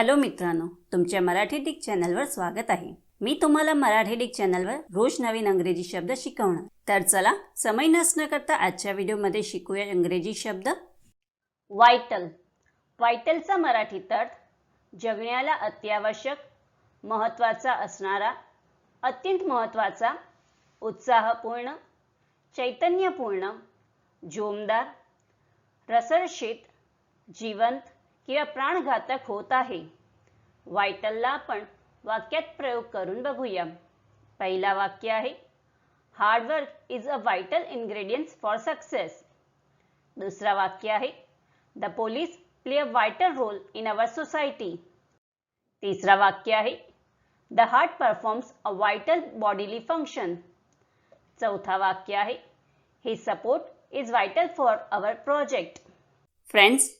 Hello मित्रांनो तुमच्या Marathi Dick चॅनलवर स्वागत आहे. मी तुम्हाला मराठी डिक चॅनलवर रोज नवीन अंग्रेजी शब्द शिकवणार. तर चला समय नसणं करता आजच्या व्हिडिओमध्ये शिकूया इंग्रजी शब्द. वायटल. वायटलचा मराठी अर्थ जगण्याला अत्यावश्यक महत्त्वाचा असणारा अत्यंत महत्त्वाचा उत्साहपूर्ण चैतन्यपूर्ण जोमदार रसरशीत जिवंत किंवा प्राणघातक होत आहे. वायटलला आपण वाक्यात प्रयोग करून बघूया. पहिला वाक्य आहे hard work is a vital ingredients for success दुसरा वाक्य आहे the police play a vital role in our society तिसरा वाक्य आहे the heart performs a vital bodily function चौथा वाक्य आहे his support is vital for our project friends